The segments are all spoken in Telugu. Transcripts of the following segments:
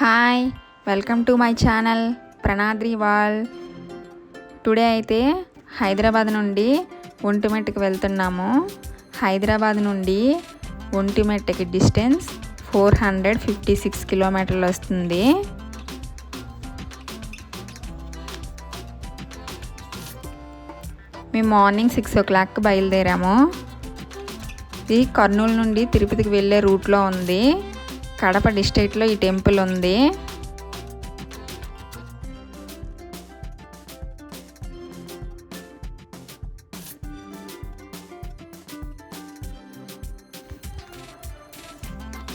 Hi welcome to my channel Pranadri wall today అయితే హైదరాబాద్ నుండి ఒంటిమెట్టుకి వెళ్తున్నాము. హైదరాబాద్ నుండి ఒంటిమెట్టకి distance four hundred fifty six కిలోమీటర్లు వస్తుంది. మేము మార్నింగ్ సిక్స్ ఓ క్లాక్ బయలుదేరాము. ఇది కర్నూలు నుండి తిరుపతికి వెళ్ళే రూట్లో ఉంది. కడప డిస్ట్రిక్ట్లో ఈ టెంపుల్ ఉంది.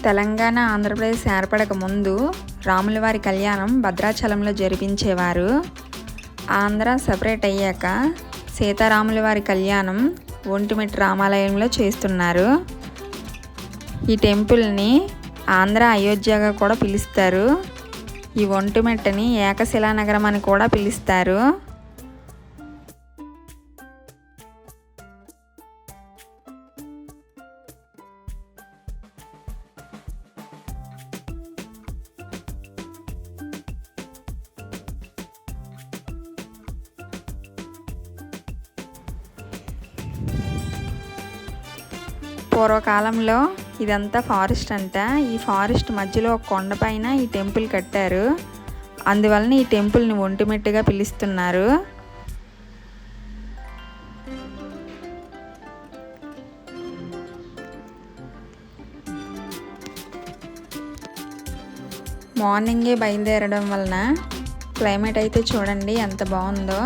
తెలంగాణ ఆంధ్రప్రదేశ్ ఏర్పడక ముందు రాములవారి కళ్యాణం భద్రాచలంలో జరిపించేవారు. ఆంధ్ర సపరేట్ అయ్యాక సీతారాముల వారి కళ్యాణం ఒంటిమిట్టి రామాలయంలో చేస్తున్నారు. ఈ టెంపుల్ని ఆంధ్ర అయోధ్యగా కూడా పిలుస్తారు. ఈ ఒంటిమెట్టని ఏకశిలానగరం అని కూడా పిలుస్తారు. పూర్వకాలంలో ఇదంతా ఫారెస్ట్ అంట. ఈ ఫారెస్ట్ మధ్యలో ఒక కొండపైన ఈ టెంపుల్ కట్టారు. అందువలన ఈ టెంపుల్ని ఒంటిమెట్టుగా పిలుస్తున్నారు. మార్నింగే బయలుదేరడం వలన క్లైమేట్ అయితే చూడండి ఎంత బాగుందో.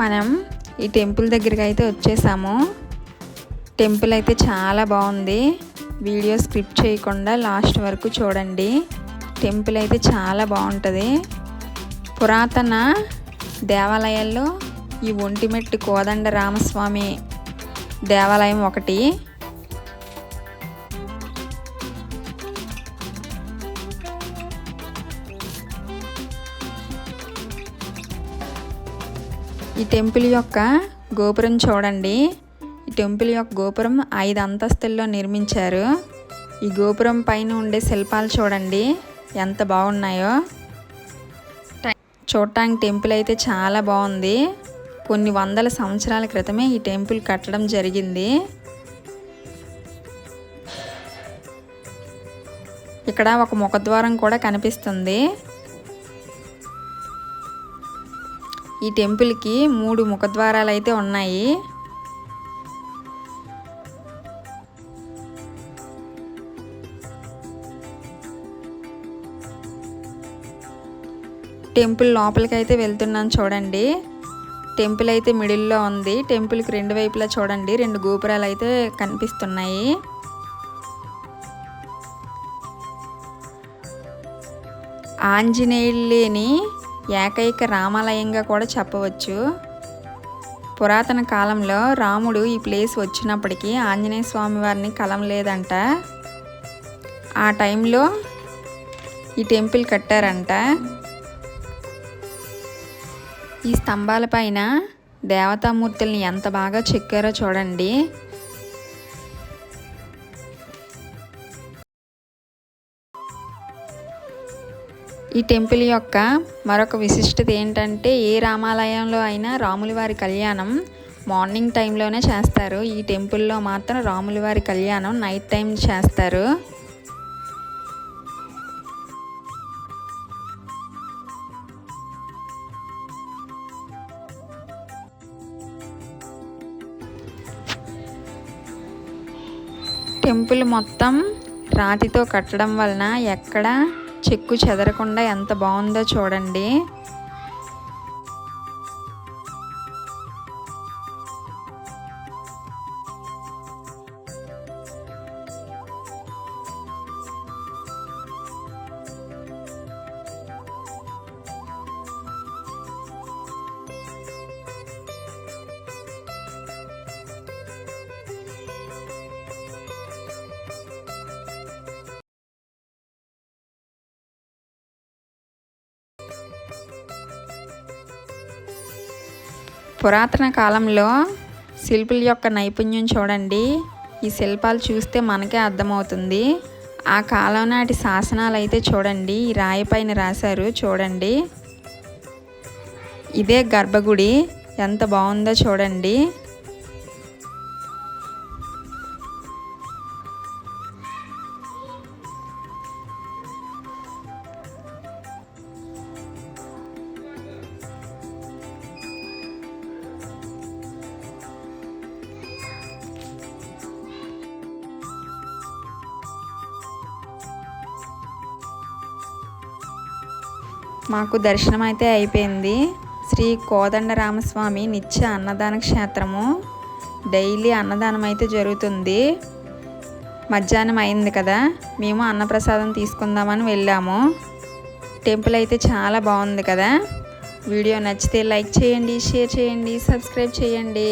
మనం ఈ టెంపుల్ దగ్గరికి అయితే వచ్చేసాము. టెంపుల్ అయితే చాలా బాగుంది. వీడియో స్క్రిప్ట్ చేయకుండా లాస్ట్ వరకు చూడండి. టెంపుల్ అయితే చాలా బాగుంటుంది. పురాతన దేవాలయాల్లో ఈ ఒంటిమెట్టు కోదండ రామస్వామి దేవాలయం ఒకటి. ఈ టెంపుల్ యొక్క గోపురం చూడండి. ఈ టెంపుల్ యొక్క గోపురం ఐదు అంతస్తుల్లో నిర్మించారు. ఈ గోపురం పైన ఉండే శిల్పాలు చూడండి. ఎంత బాగున్నాయో. చూడటానికి టెంపుల్ అయితే చాలా బాగుంది. కొన్ని వందల సంవత్సరాల క్రితమే ఈ టెంపుల్ కట్టడం జరిగింది. ఇక్కడ ఒక ముఖద్వారం కూడా కనిపిస్తుంది. ఈ టెంపుల్కి మూడు ముఖద్వారాలు అయితే ఉన్నాయి. టెంపుల్ లోపలికి అయితే వెళ్తున్నాను చూడండి. టెంపుల్ అయితే మిడిల్లో ఉంది. టెంపుల్కి రెండు వైపులా చూడండి. రెండు గోపురాలు అయితే కనిపిస్తున్నాయి. ఆంజనేయులు లేని ఏకైక రామాలయంగా కూడా చెప్పవచ్చు. పురాతన కాలంలో రాముడు ఈ ప్లేస్ వచ్చినప్పటికీ ఆంజనేయ స్వామి వారిని కలం లేదంట ఆ టైంలో ఈ టెంపుల్ కట్టారంట. ఈ స్తంభాల పైన దేవతామూర్తుల్ని ఎంత బాగా చెక్కారో చూడండి. ఈ టెంపుల్ యొక్క మరొక విశిష్టత ఏంటంటే ఏ రామాలయంలో అయినా రాముల వారి కళ్యాణం మార్నింగ్ టైంలోనే చేస్తారు. ఈ టెంపుల్లో మాత్రం రాముల వారి కళ్యాణం నైట్ టైం చేస్తారు. టెంపుల్ మొత్తం రాతితో కట్టడం వలన ఎక్కడ చెక్కు చెదరకుండా ఎంత బాగుందో చూడండి. పురాతన కాలంలో శిల్పుల యొక్క నైపుణ్యం చూడండి. ఈ శిల్పాలు చూస్తే మనకే అర్థమవుతుంది. ఆ కాలం నాటి శాసనాలు అయితే చూడండి. ఈ రాయి పైన రాశారు చూడండి. ఇదే గర్భగుడి ఎంత బాగుందో చూడండి. మాకు దర్శనం అయితే అయిపోయింది. శ్రీ కోదండరామస్వామి నిత్య అన్నదాన క్షేత్రము. డైలీ అన్నదానం అయితే జరుగుతుంది. మధ్యాహ్నం అయింది కదా మేము అన్నప్రసాదం తీసుకుందామని వెళ్ళాము. టెంపుల్ అయితే చాలా బాగుంది కదా. వీడియో నచ్చితే లైక్ చేయండి షేర్ చేయండి సబ్స్క్రైబ్ చేయండి.